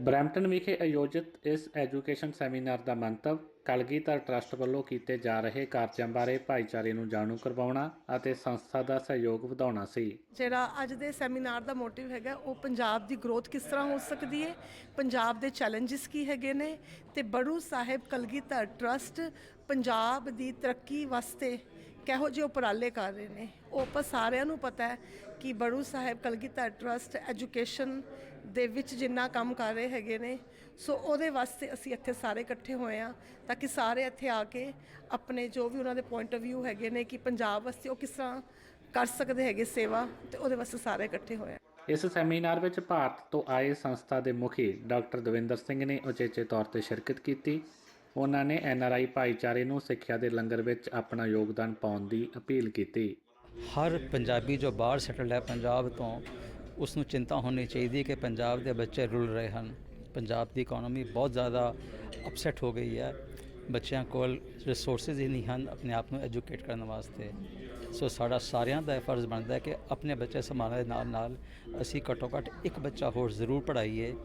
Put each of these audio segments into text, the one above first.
Brampton ਵਿਖੇ ਆਯੋਜਿਤ ਇਸ ਐਜੂਕੇਸ਼ਨ ਸੈਮੀਨਾਰ ਦਾ ਮੰਤਵ ਕਲਗੀਧਰ ਟਰੱਸਟ ਵੱਲੋਂ ਕੀਤੇ ਜਾ ਰਹੇ ਕਾਰਜਾਂ ਬਾਰੇ ਭਾਈਚਾਰੇ ਨੂੰ ਜਾਣੂ ਕਰਵਾਉਣਾ ਅਤੇ ਸੰਸਥਾ ਦਾ ਸਹਿਯੋਗ ਵਧਾਉਣਾ ਸੀ। ਜਿਹੜਾ ਅੱਜ ਦੇ ਸੈਮੀਨਾਰ ਦਾ ਮੋਟਿਵ ਹੈਗਾ, ਉਹ ਪੰਜਾਬ ਦੀ ਗਰੋਥ ਕਿਸ ਤਰ੍ਹਾਂ ਹੋ ਸਕਦੀ ਹੈ ਪੰਜਾਬ ਦੇ ਚੈਲੰਜਸ ਕੀ ਹੈਗੇ ਨੇ? ਤੇ ਬੜੂ ਸਾਹਿਬ ਕਲਗੀਧਰ ਟਰਸਟ ਪੰਜਾਬ ਦੀ ਤਰੱਕੀ ਵਾਸਤੇ ਕਿਹੋ ਜਿਹੇ ਉਪਰਾਲੇ ਕਰ ਰਹੇ ਨੇ? ਉਹ ਆਪਾਂ ਸਾਰਿਆਂ ਨੂੰ ਪਤਾ ਹੈ ਕਿ ਬੜੂ ਸਾਹਿਬ ਕਲਗੀਧਰ ਟਰਸਟ ਐਜੂਕੇਸ਼ਨ ਦੇ ਵਿੱਚ ਜਿੰਨਾ ਕੰਮ ਕਰ ਰਹੇ ਹੈਗੇ ਨੇ, ਸੋ ਉਹਦੇ ਵਾਸਤੇ ਅਸੀਂ ਇੱਥੇ ਸਾਰੇ ਇਕੱਠੇ ਹੋਏ ਆ ਤਾਂ ਕਿ ਸਾਰੇ ਇੱਥੇ ਆ ਕੇ ਆਪਣੇ ਜੋ ਵੀ ਉਹਨਾਂ ਦੇ ਪੁਆਇੰਟ ਆਫ View ਹੈਗੇ ਨੇ ਕਿ ਪੰਜਾਬ ਵਾਸਤੇ ਉਹ ਕਿਸ ਤਰ੍ਹਾਂ ਕਰ ਸਕਦੇ ਹੈਗੇ ਸੇਵਾ ਤੇ ਉਹਦੇ ਵਾਸਤੇ ਸਾਰੇ ਇਕੱਠੇ ਹੋਏ ਆ। ਇਸ ਸੈਮੀਨਾਰ ਵਿੱਚ ਭਾਰਤ ਤੋਂ ਆਏ ਸੰਸਥਾ ਦੇ ਮੁਖੀ ਡਾਕਟਰ ਦਵਿੰਦਰ ਸਿੰਘ ਨੇ ਉਚੇਚੇ ਤੌਰ ਤੇ ਸ਼ਿਰਕਤ ਕੀਤੀ। ਉਹਨਾਂ ਨੇ ਐਨਆਰਆਈ ਭਾਈਚਾਰੇ ਨੂੰ ਸਿੱਖਿਆ ਦੇ ਲੰਗਰ ਵਿੱਚ ਆਪਣਾ ਯੋਗਦਾਨ ਪਾਉਣ ਦੀ ਅਪੀਲ ਕੀਤੀ। ਹਰ ਪੰਜਾਬੀ ਜੋ ਬਾਹਰ ਸੈਟਲਡ ਹੈ ਪੰਜਾਬ ਤੋਂ ਉਸ ਨੂੰ ਚਿੰਤਾ ਹੋਣੀ ਚਾਹੀਦੀ ਹੈ ਕਿ ਪੰਜਾਬ ਦੇ ਬੱਚੇ ਰੁਲ ਰਹੇ ਹਨ। ਪੰਜਾਬ ਦੀ ਇਕਨੋਮੀ ਬਹੁਤ ਜ਼ਿਆਦਾ ਅਪਸੈਟ ਹੋ ਗਈ ਹੈ। ਬੱਚਿਆਂ ਕੋਲ ਰਿਸੋਰਸਸ ਹੀ ਨਹੀਂ ਹਨ, ਆਪਣੇ ਆਪ ਨੂੰ ਐਜੂਕੇਟ ਕਰਨ ਵਾਸਤੇ। ਸੋ ਸਾਡਾ ਸਾਰਿਆਂ ਦਾ ਇਹ ਫਰਜ਼ ਬਣਦਾ ਹੈ ਕਿ ਆਪਣੇ ਬੱਚੇ ਸੰਭਾਲਣ ਦੇ ਨਾਲ ਨਾਲ ਅਸੀਂ ਘੱਟੋ ਘੱਟ ਇੱਕ ਬੱਚਾ ਹੋਰ ਜ਼ਰੂਰ ਪੜ੍ਹਾਈਏ।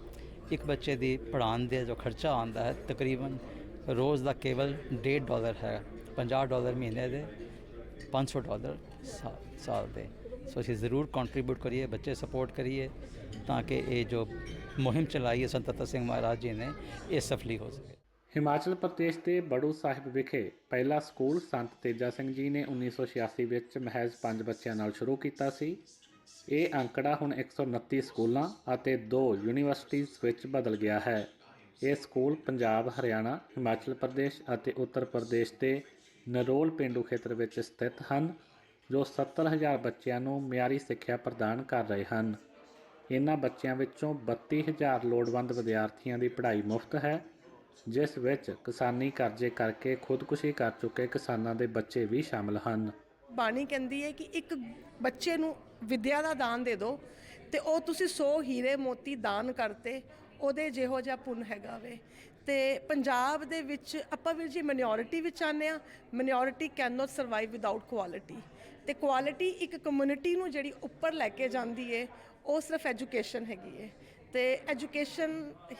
ਇੱਕ ਬੱਚੇ ਦੀ ਪੜ੍ਹਾਉਣ ਦੇ ਜੋ ਖਰਚਾ ਆਉਂਦਾ ਹੈ, ਤਕਰੀਬਨ ਰੋਜ਼ ਦਾ ਕੇਵਲ 1.5 ਡਾਲਰ ਹੈ 50 ਡਾਲਰ ਮਹੀਨੇ ਦੇ 500 ਡਾਲਰ ਸਾ- ਸਾਲ ਦੇ। ਸੋ ਅਸੀਂ ਜ਼ਰੂਰ ਕੰਟਰੀਬਿਊਟ ਕਰੀਏ, ਬੱਚੇ ਸਪੋਰਟ ਕਰੀਏ, ਤਾਂ ਕਿ ਇਹ ਜੋ ਮੁਹਿੰਮ ਚਲਾਈ ਹੈ ਸੰਤ ਤਤ ਸਿੰਘ ਮਹਾਰਾਜ ਜੀ ਨੇ, ਇਹ ਸਫਲੀ ਹੋ ਸਕੇ। ਹਿਮਾਚਲ ਪ੍ਰਦੇਸ਼ ਦੇ ਬੜੂ ਸਾਹਿਬ ਵਿਖੇ ਪਹਿਲਾ ਸਕੂਲ ਸੰਤ ਤੇਜਾ ਸਿੰਘ ਜੀ ਨੇ 1986 ਵਿੱਚ ਮਹਿਜ਼ 5 ਬੱਚਿਆਂ ਨਾਲ ਸ਼ੁਰੂ ਕੀਤਾ ਸੀ। ਇਹ ਅੰਕੜਾ ਹੁਣ 129 ਸਕੂਲਾਂ ਅਤੇ 2 ਯੂਨੀਵਰਸਿਟੀਜ਼ ਵਿੱਚ ਬਦਲ ਗਿਆ ਹੈ। ਇਹ ਸਕੂਲ ਪੰਜਾਬ, ਹਰਿਆਣਾ, ਹਿਮਾਚਲ ਪ੍ਰਦੇਸ਼ ਅਤੇ ਉੱਤਰ ਪ੍ਰਦੇਸ਼ ਦੇ ਨਰੋਲ ਪਿੰਡੂ ਖੇਤਰ ਵਿੱਚ ਸਥਿਤ ਹਨ, ਜੋ 70000 ਬੱਚਿਆਂ ਨੂੰ ਮਿਆਰੀ ਸਿੱਖਿਆ ਪ੍ਰਦਾਨ ਕਰ ਰਹੇ ਹਨ। ਇਹਨਾਂ ਬੱਚਿਆਂ ਵਿੱਚੋਂ 32000 ਲੋੜਵੰਦ ਵਿਦਿਆਰਥੀਆਂ ਦੀ ਪੜ੍ਹਾਈ ਮੁਫਤ ਹੈ ਜਿਸ ਵਿੱਚ ਕਿਸਾਨੀ ਕਰਜ਼ੇ ਕਰਕੇ ਖੁਦਕੁਸ਼ੀ ਕਰ ਚੁੱਕੇ ਕਿਸਾਨਾਂ ਦੇ ਬੱਚੇ ਵੀ ਸ਼ਾਮਲ ਹਨ। ਬਾਣੀ ਕਹਿੰਦੀ ਹੈ ਕਿ ਇੱਕ ਬੱਚੇ ਨੂੰ ਵਿਦਿਆ ਦਾ ਦਾਨ ਦੇ ਦਿਓ ਤੇ ਉਹ ਤੁਸੀਂ 100 ਹੀਰੇ ਮੋਤੀ ਦਾਨ ਕਰਤੇ, ਉਹਦੇ ਜਿਹੋ ਜਿਹਾ ਪੁੰਨ ਹੈਗਾ ਵੇ। ਤੇ ਪੰਜਾਬ ਦੇ ਵਿੱਚ ਆਪਾਂ ਵੀਰ ਜੀ ਮਿਨੋਰਿਟੀ ਵਿੱਚ ਆਨੇ ਆ minority can not survive without quality ਤੇ ਕੁਆਲਿਟੀ ਇੱਕ ਕਮਿਊਨਿਟੀ ਨੂੰ ਜਿਹੜੀ ਉੱਪਰ ਲੈ ਕੇ ਜਾਂਦੀ ਏ, ਉਹ ਸਿਰਫ ਐਜੂਕੇਸ਼ਨ ਹੈਗੀ ਏ। ਤੇ ਐਜੂਕੇਸ਼ਨ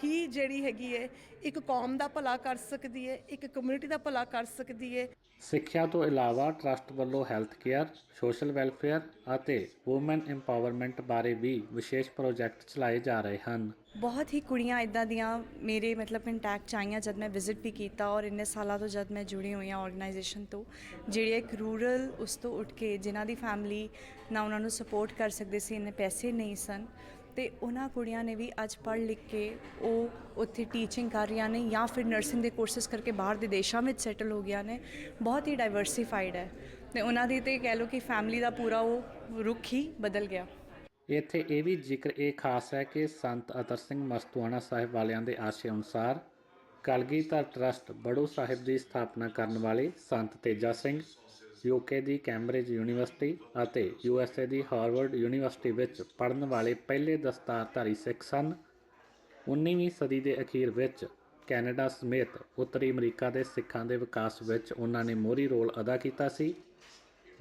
ਹੀ ਜਿਹੜੀ ਹੈਗੀ ਏ ਇੱਕ ਕੌਮ ਦਾ ਭਲਾ ਕਰ ਸਕਦੀ ਏ ਇੱਕ ਕਮਿਊਨਿਟੀ ਦਾ ਭਲਾ ਕਰ ਸਕਦੀ ਏ। ਸਿੱਖਿਆ ਤੋਂ ਇਲਾਵਾ ਟਰਸਟ ਵੱਲੋਂ ਹੈਲਥ ਕੇਅਰ ਸੋਸ਼ਲ ਵੈਲਫੇਅਰ ਅਤੇ ਔਮਨ ਐਮਪਾਵਰਮੈਂਟ ਬਾਰੇ ਵੀ ਵਿਸ਼ੇਸ਼ ਪ੍ਰੋਜੈਕਟ ਚਲਾਏ ਜਾ ਰਹੇ ਹਨ। ਬਹੁਤ ਹੀ ਕੁੜੀਆਂ ਇਦਾਂ ਦੀਆਂ ਮੇਰੇ ਮਤਲਬ ਕੰਟੈਕਟ 'ਚ ਆਈਆਂ ਜਦ ਮੈਂ ਵਿਜ਼ਿਟ ਵੀ ਕੀਤਾ ਔਰ ਇੰਨੇ ਸਾਲਾਂ ਤੋਂ ਜਦ ਮੈਂ ਜੁੜੀ ਹੋਈ ਹਾਂ ਆਰਗੇਨਾਈਜੇਸ਼ਨ ਤੋਂ ਜਿਹੜੇ ਇੱਕ ਰੂਰਲ ਉਸ ਤੋਂ ਉੱਠ ਕੇ ਜਿਨ੍ਹਾਂ ਦੀ ਫੈਮਿਲੀ ਨਾ ਉਹਨਾਂ ਨੂੰ ਸਪੋਰਟ ਕਰ ਸਕਦੇ ਸੀ ਇੰਨੇ ਪੈਸੇ ਨਹੀਂ ਸਨ। ਤੇ ਉਹਨਾਂ ਕੁੜੀਆਂ ਨੇ ਵੀ ਅੱਜ ਪੜ੍ਹ ਲਿਖ ਕੇ ਉਹ ਉੱਥੇ ਟੀਚਿੰਗ ਕਰ ਰਹੀਆਂ ਨੇ ਜਾਂ ਫਿਰ ਨਰਸਿੰਗ ਦੇ ਕੋਰਸਸ ਕਰਕੇ ਬਾਹਰ ਦੇ ਦੇਸ਼ਾਂ ਵਿੱਚ ਸੈਟਲ ਹੋ ਗਿਆ ਨੇ। ਬਹੁਤ ਹੀ ਡਾਈਵਰਸਿਫਾਈਡ ਹੈ। ਤੇ ਉਹਨਾਂ ਦੀ ਤੇ ਕਹਿ ਲਓ ਕਿ ਫੈਮਿਲੀ ਦਾ ਪੂਰਾ ਉਹ ਰੁਖ ਹੀ ਬਦਲ ਗਿਆ। ਇੱਥੇ ਇਹ ਵੀ ਜ਼ਿਕਰ ਇਹ ਖਾਸ ਹੈ ਕਿ ਸੰਤ ਅਤਰ ਸਿੰਘ ਮਸਤੂਆਣਾ ਸਾਹਿਬ ਵਾਲਿਆਂ ਦੇ ਆਸ਼ੇ ਅਨੁਸਾਰ ਕਲਗੀਧਰ ਟਰਸਟ ਬੜੋ ਸਾਹਿਬ ਦੀ ਸਥਾਪਨਾ ਕਰਨ ਵਾਲੇ ਸੰਤ ਤੇਜਾ ਸਿੰਘ ਯੂਕੇ ਦੀ ਕੈਂਬਰਿਜ ਯੂਨੀਵਰਸਿਟੀ ਅਤੇ ਯੂਐਸਏ ਦੀ ਹਾਰਵਰਡ ਯੂਨੀਵਰਸਿਟੀ ਵਿੱਚ ਪੜ੍ਹਨ ਵਾਲੇ ਪਹਿਲੇ ਦਸਤਾਰਧਾਰੀ ਸਿੱਖ ਸਨ। 19ਵੀਂ ਸਦੀ ਦੇ ਅਖੀਰ ਵਿੱਚ ਕੈਨੇਡਾ ਸਮੇਤ ਉੱਤਰੀ ਅਮਰੀਕਾ ਦੇ ਸਿੱਖਾਂ ਦੇ ਵਿਕਾਸ ਵਿੱਚ ਉਹਨਾਂ ਨੇ ਮੋਹਰੀ ਰੋਲ ਅਦਾ ਕੀਤਾ ਸੀ।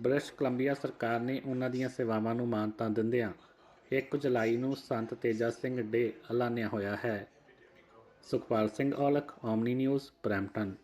ਬ੍ਰਿਟਿਸ਼ ਕੋਲੰਬੀਆ ਸਰਕਾਰ ਨੇ ਉਹਨਾਂ ਦੀਆਂ ਸੇਵਾਵਾਂ ਨੂੰ ਮਾਨਤਾ ਦਿੰਦਿਆਂ 1 ਜੁਲਾਈ ਨੂੰ ਸੰਤ ਤੇਜਾ ਸਿੰਘ ਡੇ ਐਲਾਨਿਆ ਹੋਇਆ ਹੈ। Sukhpal Singh Aulakh Omni News Brampton